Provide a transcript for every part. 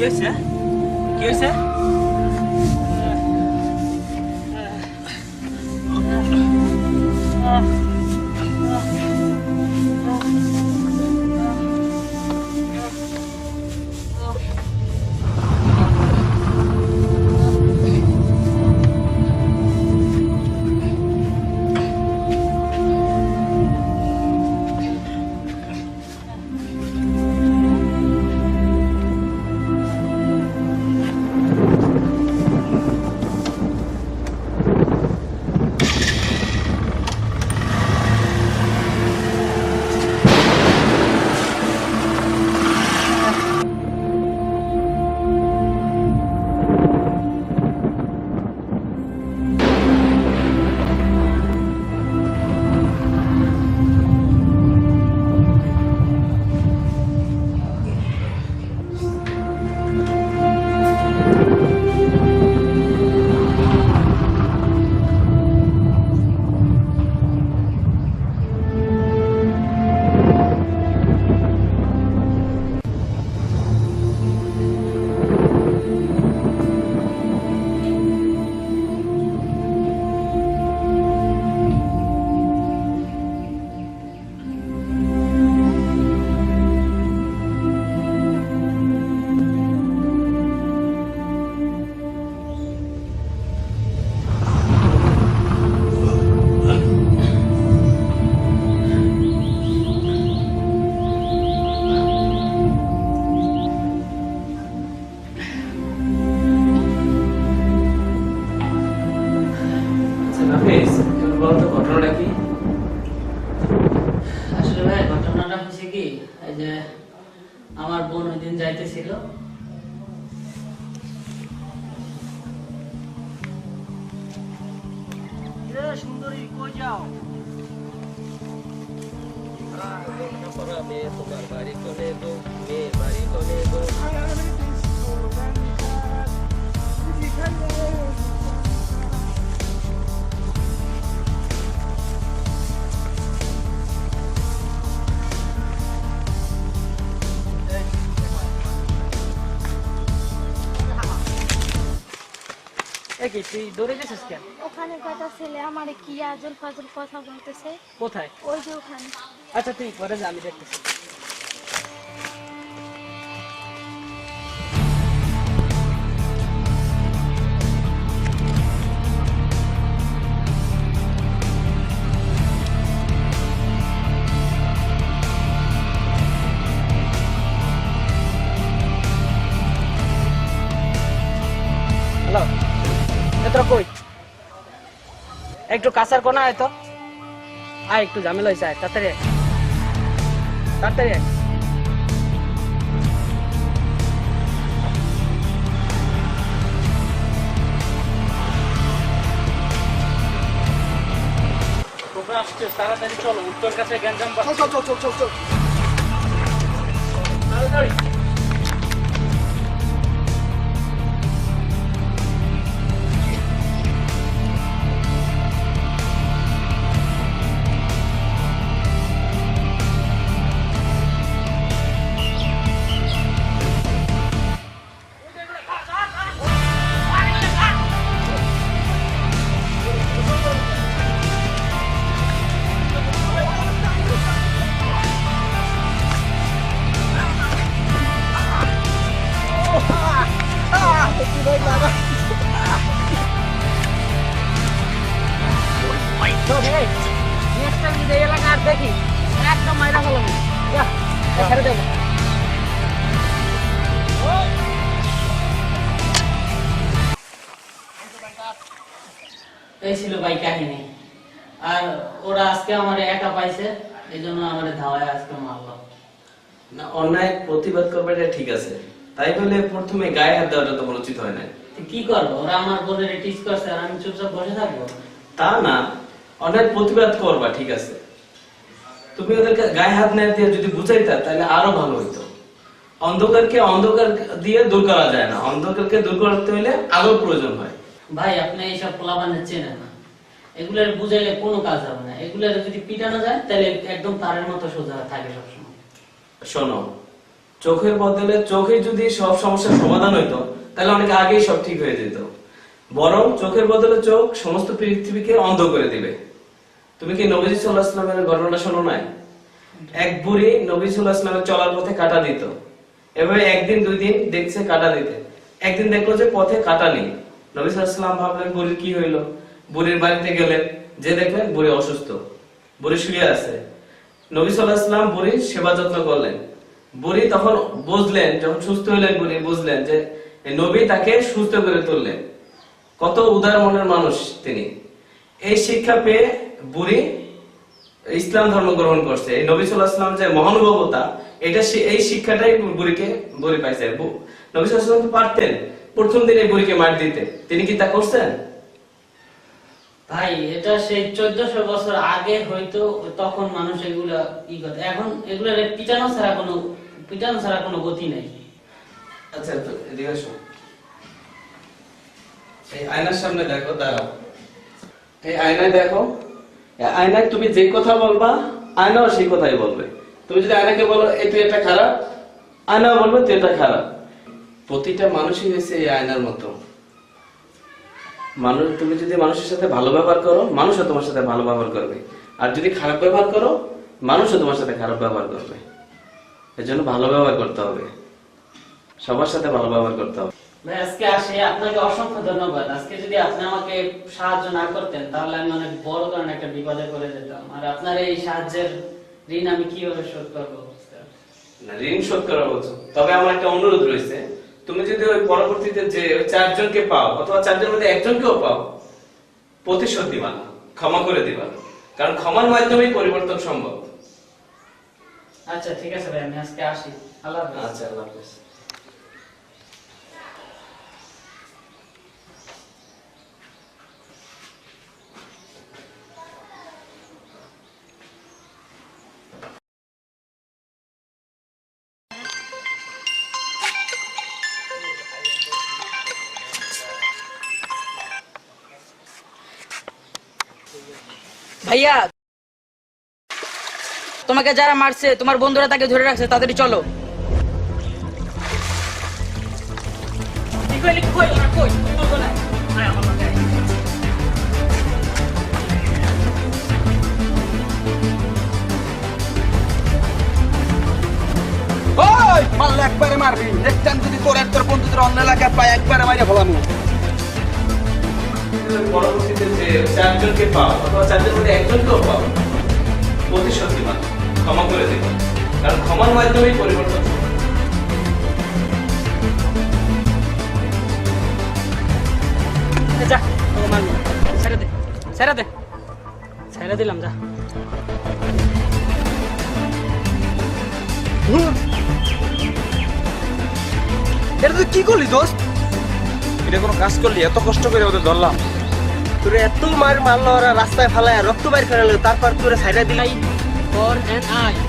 কি হয়েছে? কি হয়েছে? আচ্ছা সুন্দরী কই যাও তোমার বাড়ি কোনে গো মেয়ে বাড়ি কোনে গো কি তুই দৌড়ে গেছিস কেন? ওখানে কথা ছেলে আমার কি আজল ফাজল কথা বলতেছে? কোথায়? ওই যে ওখানে। আচ্ছা তুই পরে যা আমি দেখতেছি। একটু কাঁচার কোনা আয় তো আয় একটু ঝামেলা হয়েছে আয় তাড়াতাড়ি আয়। তাড়াতাড়ি আয়। তাড়াতাড়ি চলো উত্তর কাছে গ্যাঞ্জাম চল চল চল চল চল তাড়াতাড়ি শোন, এই, next time যদি এলাকা আর দেখি, একদম মাইরা ফেলাবো। যা, যা, ছেড়ে দেবো। এই ছিল ভাই কাহিনী। আর ওরা আজকে আমার একা পাইছে এই জন্য আমার ধাওয়ায় আজকে মারলো। না অন্যায় প্রতিবাদ করবে এটা ঠিক আছে। তাই বলে প্রথমে গায়ে হাত দেওয়াটা তো উচিত হয় না কি করব? ওরা আমার বোনের টিচ করছে আর আমি চুপচাপ বসে থাকব? তা না অন্যায় প্রতিবাদ করবা ঠিক আছে? তুমি ওদেরকে গায়ে হাত না দিয়ে যদি বুঝাইতা তাহলে আরও ভালো হইতো। অন্ধকারকে অন্ধকার দিয়ে দূর করা যায় না। অন্ধকারকে দূর করতে হলে আলোর প্রয়োজন হয়। ভাই আপনি এইসব পোলাবানের চেনেন না। এগুলার বুঝাইলে কোনো কাজ হবে না। এগুলার যদি পিটানো যায় তাহলে একদম তারের মতো সোজা থাকে সবসময়। শোনো চোখের বদলে চোখে যদি সব সমস্যার সমাধান হইতো তাহলে অনেক আগেই সব ঠিক হয়ে যেত। বরং চোখের বদলে চোখ সমস্ত পৃথিবীকে অন্ধ করে দিবে। তুমি কি নবীজি সাল্লাহ ইসলামের ঘটনাটা শোনো নাই? এক বুড়ি নবী ইসলামের চলার পথে কাটা দিত। এভাবে একদিন দুই দিন দেখছে কাটা দিতে। একদিন দেখল যে পথে কাটা নেই। নবী সাল্লাহ ইসলাম ভাবলেন, বুড়ির কি হইল? বুড়ির বাড়িতে গেলেন। যে দেখলেন বুড়ি অসুস্থ। বুড়ি শুয়ে আছে। নবী সাল্লাহ ইসলাম বুড়ির সেবা যত্ন করলেন। বুড়ি তখন বুঝলেন, যখন সুস্থ হলেন বুড়ি, বুঝলেন যে নবী তাকে সুস্থ করে তুললেন। কত উদার মনের মানুষ তিনি। এই শিক্ষা পেয়ে বুড়ি ইসলাম ধর্ম গ্রহণ করছে এই নবী সাল্লাহ ইসলাম যে মহানুভবতা এটা এই শিক্ষাটাই বুড়িকে বুড়ি পাইছে। নবী সাল্লাহ তো পারতেন প্রথম দিন বুড়িকে মার দিতে। তিনি কি তা করছেন? ভাই এটা সেই চোদ্দশো বছর আগে হয়তো তখন মানুষ এগুলা ই করত। এখন এগুলা পিটানো ছাড়া কোনো পিটানো ছাড়া কোনো গতি নেই। আচ্ছা তো এদিকে এই আয়নার সামনে দেখো দাঁড়াও। এই আয়নায় দেখো আয়নায় তুমি যে কথা বলবা, আয়নাও সেই কথাই বলবে। তুমি যদি আয়নাকে বলো এই তুই এটা খারাপ, আয়নাও বলবে, তুই এটা খারাপ। প্রতিটা মানুষই হয়েছে এই আয়নার মতো। মানুষ, তুমি যদি মানুষের সাথে ভালো ব্যবহার করো, মানুষও তোমার সাথে ভালো ব্যবহার করবে। আর যদি খারাপ ব্যবহার করো, মানুষও তোমার সাথে খারাপ ব্যবহার করবে। এর জন্য ভালো ব্যবহার করতে হবে। সবার সাথে ভালো ব্যবহার করতে হবে। আজকে আসে আপনাকে অসংখ্য ধন্যবাদ। আজকে যদি আপনি আমাকে সাহায্য না করতেন তাহলে আমি অনেক বড় ধরনের একটা বিপদে পড়ে যেতাম। আর আপনার এই সাহায্যের ঋণ আমি কীভাবে শোধ করব বুঝতে পারছি না। না, ঋণ শোধ করা বলছো। তবে আমার একটা অনুরোধ রয়েছে তুমি যদি ওই পরবর্তীতে যে ওই চারজনকে পাও অথবা চারজনের মধ্যে একজনকেও পাও প্রতিশোধ দিবা না ক্ষমা করে দিবা কারণ ক্ষমার মাধ্যমেই পরিবর্তন সম্ভব। আচ্ছা ঠিক আছে ভাই আমি আজকে আসি। আল্লাহ হাফেজ। আচ্ছা আল্লাহ হাফেজ। ভাইয়া, তোমাকে যারা মারছে, তোমার বন্ধুরা তাকে ধরে রাখছে তাড়াতাড়ি চলো। মারলে একবারে মারবি। দেখতাম যদি তোর তোর বন্ধুদের অন্য এলাকায় পাই একবারে মাইরে ফেলামু। পরবর্তীতে যে চারজনকে পাও অথবা চারজনের মধ্যে একজনকেও পাও প্রতিশোধ দিবা না, ক্ষমা করে দিবা কারণ ক্ষমার মাধ্যমেই পরিবর্তন যা, তোকে মারবো না। ছেড়ে দে, ছেড়ে দে। ছেড়ে দিলাম যা। এটা তুই কি করলি দোস্ত? এটা কোনো কাজ করলি? এত কষ্ট করে ওদের ধরলাম। তোরে এত মার মারলো ওরা রাস্তায় ফেলায় রক্ত বাইর করে তারপর তোরে সাইডে দিলাই for an eye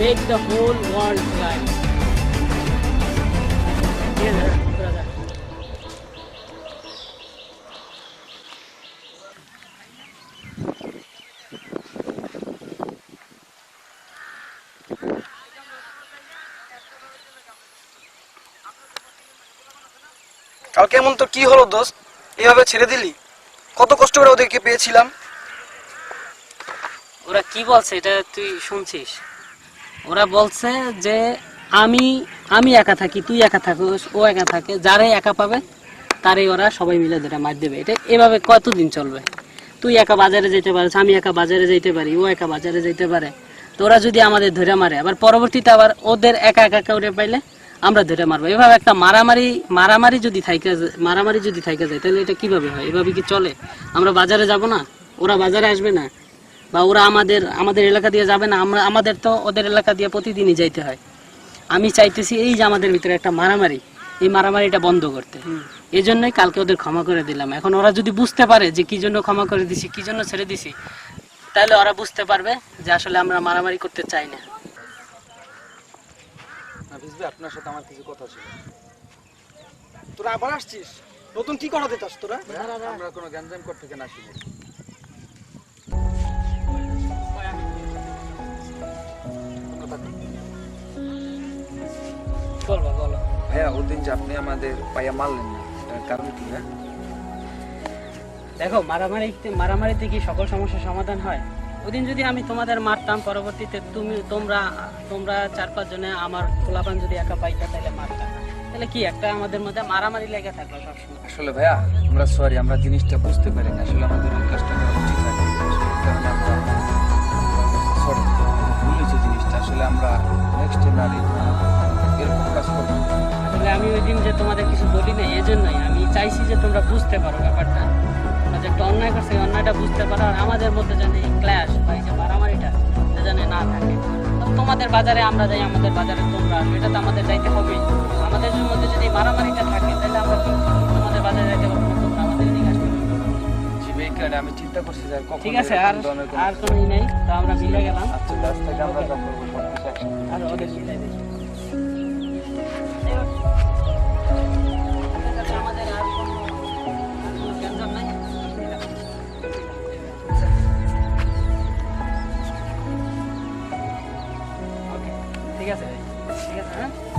make the whole world blind. ঠিক আছে, তোরা যা। কালকে এমন তো কি হলো দোস্ত? এভাবে ছেড়ে দিলি? কত কষ্ট করে ওদেরকে পেয়েছিলাম? ওরা কি বলছে এটা তুই শুনছিস? ওরা বলছে যে আমি আমি একা থাকি, তুই একা থাকিস, ও একা থাকে যারাই একা পাবে তারে ওরা সবাই মিলে ধরে মার দেবে। এটা এভাবে কতদিন চলবে? তুই একা বাজারে যেতে পারিস, আমি একা বাজারে যেতে পারি, ও একা বাজারে যেতে পারে। তো ওরা যদি আমাদের ধরে মারে, আবার পরবর্তীতে আবার ওদের একা একা করে পাইলে? আমরা ধরে মারবো। এভাবে একটা মারামারি মারামারি যদি থাইকে মারামারি যদি থাইকে যায় তাহলে এটা কীভাবে হয়? এভাবে কি চলে? আমরা বাজারে যাব না? ওরা বাজারে আসবে না? বা ওরা আমাদের আমাদের এলাকা দিয়ে যাবে না? আমরা আমাদের তো ওদের এলাকা দিয়ে প্রতিদিনই যাইতে হয়। আমি চাইতেছি এই যে আমাদের ভিতরে একটা মারামারি এই মারামারিটা বন্ধ করতে। এই জন্যই কালকে ওদের ক্ষমা করে দিলাম। এখন ওরা যদি বুঝতে পারে যে কি জন্য ক্ষমা করে দিছি কি জন্য ছেড়ে দিছি তাহলে ওরা বুঝতে পারবে যে আসলে আমরা মারামারি করতে চাই না। ভাই আপনার সাথে আমার কিছু কথা ছিল। তোরা আবার আসছিস? নতুন কি করাতে চাস তোরা? আমরা কোনো গ্যাঞ্জাম করতে কেন আসিনি ভাইয়া ওদিন যে আপনি আমাদের পাইয়া মারলেন না কারণ কি হ্যাঁ দেখো মারামারি মারামারিতে কি সকল সমস্যার সমাধান হয়? ওদিন যদি আমি তোমাদের মারতাম পরবর্তীতে তুমি তোমরা তোমরা চার পাঁচ জনে আমার খোলাপান যদি একা পাইতা তাহলে মারতাম। তাহলে কি একটা আমাদের মধ্যে মারামারি লেগে থাকল সবসময়। আসলে ভাইয়া আমরা সরি আমরা জিনিসটা বুঝতে পারি না আসলে আমাদের ওই কাজটা উচিত কারণে আমরা সরি ভুল জিনিসটা। আসলে আমরা নেক্সট টাইম আর এরকম কাজ করব আসলে আমি ওই দিন যে তোমাদের কিছু বলি না এই জন্যই আমি চাইছি যে তোমরা বুঝতে পারো ব্যাপারটা। যে একটা অন্যায় করছ এই অন্যায়টা বুঝতে পারো আর আমাদের মধ্যে যেন এই ক্ল্যাশ বা এই যে মারামারিটা এটা যেন না থাকে। তো তোমাদের বাজারে আমরা যাই আমাদের বাজারে তোমরা আসবে এটা তো আমাদের যাইতে হবেই। আমাদের মধ্যে যদি মারামারিটা থাকে তাহলে আমরা কি তোমাদের বাজারে যাইতে পারব তোমরা আমাদের এদিকে আসতে আমি চিন্তা করছি ঠিক আছে আর কোনো- আর কোনো ই নেই তো আমরা মিলে গেলাম। আচ্ছা কাজ আমরা যা করব সব কিছু একসাথে 嗯.